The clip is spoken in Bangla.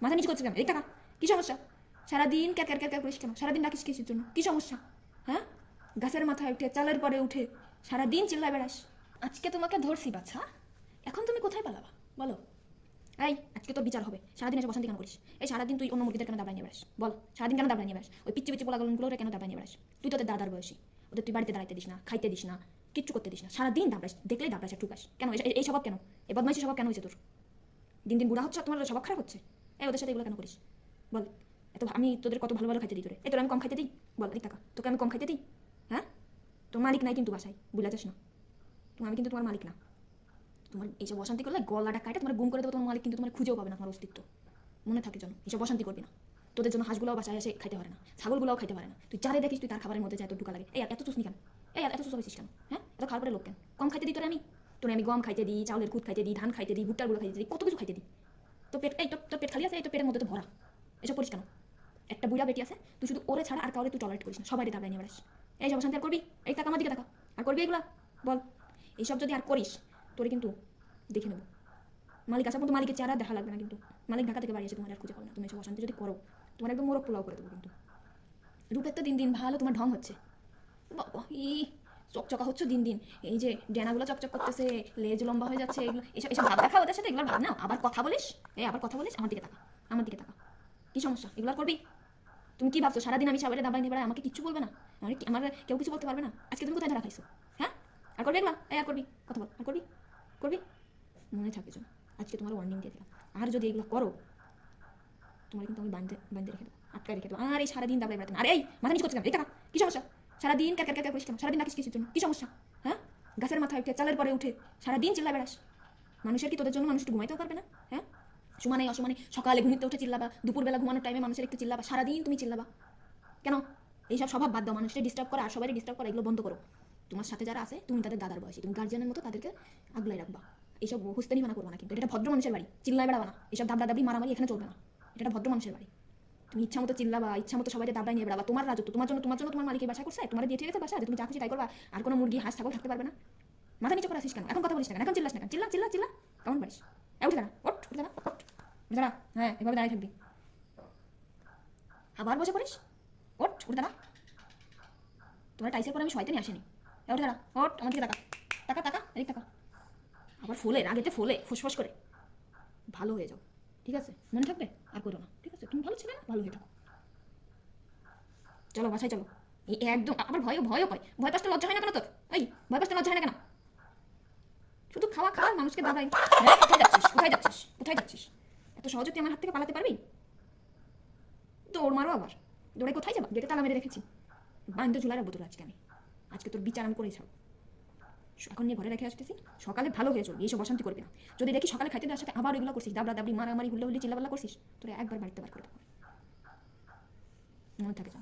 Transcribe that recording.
মাথা নিচু করছে কেন এই টাকা কি সমস্যা সারাদিন ক্যার ক্যার করিস কেন সারাদিন ডাকিস কিসের জন্য কি সমস্যা হ্যাঁ গাছের মাথায় উঠে চালের পরে উঠে সারাদিন চিল্লায় বেড়াস আজকে তোমাকে ধরছি বাচ্চা এখন তুমি কোথায় পালাবা বলো এই আজকে তো বিচার হবে সারাদিন এসে বসন্তি কেন করিস এই সারাদিন তুই অন্য মুরগিদের কেন দাবাই নিয়ে বেড়াস বল সারাদিন কেন দাবাই নিয়ে বেড়াস ওই পিচ্ছি পিচ্ছি পোলাগুলো কেন দাবাই নিয়ে বেড়াস তুই তোদের দাদার বয়সী ওদের তুই বাড়িতে দাঁড়াইতে দিস না খাইতে দিস না কিচ্ছু করতে দিস না সারাদিন দাবড়াস দেখলেই দাবড়াস ঠুকাস কেন এই- স্বভাব কেন এই বদমাইশি স্বভাব কেন হয়েছে তোর দিন দিন বুড়া হচ্ছে তোমার স্বভাব খারাপ হচ্ছে এই ওদের সাথে এগুলো কেন করিস? বল। এত আমি তোদের কত ভালো ভালো খাইতে দিই তোরে? তোর আমি কম খাইতে দিই? বল, এই টাকা। তোকে আমি কম খাইতে দিই? হ্যাঁ? তোর মালিক নাই কিন্তু বাসায় বুঝলা যাস না আমি কিন্তু তোমার মালিক না। তোমার এইসব অশান্তি করলে গলাটা কাটে, তোমার গুম করে দেবো, তোমার মালিক কিন্তু তোমার খুঁজেও পাবে না তোমার অস্তিত্ব। মনে থাকে যেন, এইসব অশান্তি করবি না। তোদের জন্য হাঁসগুলোও বাসায় এসে খাইতে পারে না, ছাগলগুলোও খাইতে পারে না। তুই যারে দেখিস, তুই তার খাবারের মধ্যে যায় তোর ঢুকা লাগে। এই, এত চুসনি কেন? এই, এত চুস হয়েছিস কেন? হ্যাঁ? এত খাবারের লোক কেন? কম খাইতে দিই তোরে আমি? তোরে আমি গম খাইতে দিই, চাউলের খুদ খাইতে দিই, ধান খাইতে দিই, ভুট্টার গুঁড়ো খাইতে দিই, কত কিছু খাইতে দিই। তো পেট এই তোর পেট খালি আছে, এই তোর পেটের মধ্যে তো ভরা। এসব করিস কেন? একটা বুড়া বেটি আছে, তুই শুধু ওরে ছাড়া আর কাউরে তুই টলারেট করিস না, সবাই দাবড়াই নিয়ে বেড়াস। এই সব অশান্তি আর করবি? এই টাকা আমার দিকে টাকা আর করবি এগুলা? বল। এইসব যদি আর করিস, তোরে কিন্তু দেখে নেব। মালিক আসা কিন্তু মালিকের চেহারা দেখা লাগবে না কিন্তু। মালিক ঢাকা থেকে বাড়ি এসে তোমার আর খুঁজে পাবে না। তুমি এসব অশান্তি যদি করো, তোমার একদম মোরগ পোলাও করে দেবো কিন্তু। রূপের তো দিন দিন ভালো তোমার ঢং হচ্ছে। বাবা, ই। চকচকা হচ্ছে দিন দিন। এই যে ডেনাগুলো চকচক করতেছে, লেজ লম্বা হয়ে যাচ্ছে, এগুলো এসব এসব ভাব দেখা ওদের সাথে, এগুলো ভাব না। আবার কথা বলিস? এই, আবার কথা বলিস? আমার দিকে তাকা, আমার দিকে তাকা। কি সমস্যা? এগুলো করবি? তুমি কি ভাবছ? সারাদিন আমি সাবারে দাবাই নিয়ে আমাকে কিচ্ছু বলবে না? আমার আমার কেউ কিছু বলতে পারবে না? আজকে তুমি কোথায় ধরা খাইছো? হ্যাঁ? আর করবি এগুলো? এই, আর করবি? কথা বল। আর করবি? করবি? মনে থাকে যেন। আজকে তোমার ওয়ার্নিং দিয়ে দিলাম। আর যদি এগুলো করো, তোমার কিন্তু আমি বাঁধতে বাঁধতে রেখে দেবো, আটকায় রেখে দেবো। আর এই সারাদিন দাবাই বেড়াতে না। আরে এই, মাথা নিচু করতে কেন? এই টাকা, কি সমস্যা? সারাদিন ক্যার ক্যার করিস কেন সারাদিন ডাকিস কিসের জন্য কি সমস্যা? হ্যাঁ? গাছের মাথায় উঠে, চালের পরে উঠে সারাদিন চিল্লা বেড়াস। মানুষের কি তোদের জন্য মানুষ ঘুমাইতেও পারবে না? হ্যাঁ? সমানে, অসমানে, সকালে ঘুমিতে উঠে চিল্লাবা, দুপুরবেলা ঘুমানোর টাইমে মানুষের একটু চিল্লাবা, সারাদিন তুমি চিল্লাবা। কেন? এইসব স্বভাব বাদ দাও, মানুষকে ডিস্টার্ব করা আর সবাই ডিস্টার্ব করা এগুলো বন্ধ করো। তোমার সাথে যারা আছে, তুমি তাদের দাদার বয়সী, তুমি গার্জিয়ানের মতো তাদেরকে আগলাই রাখবা। এইসব হুস্তানি মানা করব না কিন্তু, এটা ভদ্র মানুষের বাড়ি, চিল্লায় বেড়াবা না। এইসব দাবড়া দাবি মারামারি এখানে চলবে না। এটা ভদ্র মানুষের বাড়ি। তুমি ইচ্ছা মতো চিল্লাবা, ইচ্ছা মতো সবাই দাবড়ায় নিয়ে বেড়াবা, তোমার রাজত্ব, তোমার জন্য তোমার জন্য তোমার মালিকের বাসা করছে, তোমার দিয়ে ঠিক আছে বাসা তুমি যা খুশি তাই করবা, আর কোনো মুরগি, হাঁস, ছাগল থাকতে পারবে না। মাথা নিচে করে আসিস কেন? এখন কথা বলিস না এখন চিল্লাস না চিল্লা চিল্লা চিল্লা। কেমন পারিস উঠে দাঁড়া, ওঠ, উঠে দাঁড়া, ওঠ। উঠে দাঁড়া হ্যাঁ এভাবে দাঁড়িয়ে থাকবি। আবার বসে পড়িস? ওঠ, উঠে দাঁড়া। তোমার টাইসের পর আমি শয়তানি আসেনি। উঠে দাঁড়া ওট আমার দিকে টাকা টাকা টাকা এদিক টাকা আবার ফুলে, রাগেতে ফুলে, ফুসফুস করে। ভালো হয়ে যাও। ঠিক আছে মনে থাকবে? আর করো না। ঠিক আছে তুমি ভালো ছিলে না? ভালো হয়ে থাকো। চলো বাসায় চলো। এই একদম আবার ভয়ও ভয়ও পাই ভয় পাসতে লজ্জা হয় না কেন তোর? এই ভয় পাসতে লজ্জা হয় না কেন? শুধু খাওয়া খাওয়া মানুষকে দাবাই হ্যাঁ, কোথায় যাচ্ছিস? কোথায় যাচ্ছিস? কোথায় যাচ্ছিস? এত সহজে তুই আমার হাত থেকে পালাতে পারবি? দৌড় মারো আবার। দৌড়ে কোথায় যাবা? গেটে তালা মেরে রেখেছি। বান্ধব ঝুলাই রাখব তোর আজকে আমি। আজকে তোর বিচার আমি করেই ছাড়ব। এখন নিয়ে ঘরে রেখে আসতেছি, সকালে ভালো হয়ে চলবি এইসব অশান্তি করবি না। যদি দেখি সকালে খাইতে দেওয়ার সাথে আবার এগুলো করছিস, দাবড়া দাবড়ি, মারামারি হুল্লা হুল্লি চিল্লাপাল্লা করছিস, তোরা একবার বাড়িতে বার করে মনে থাকে যা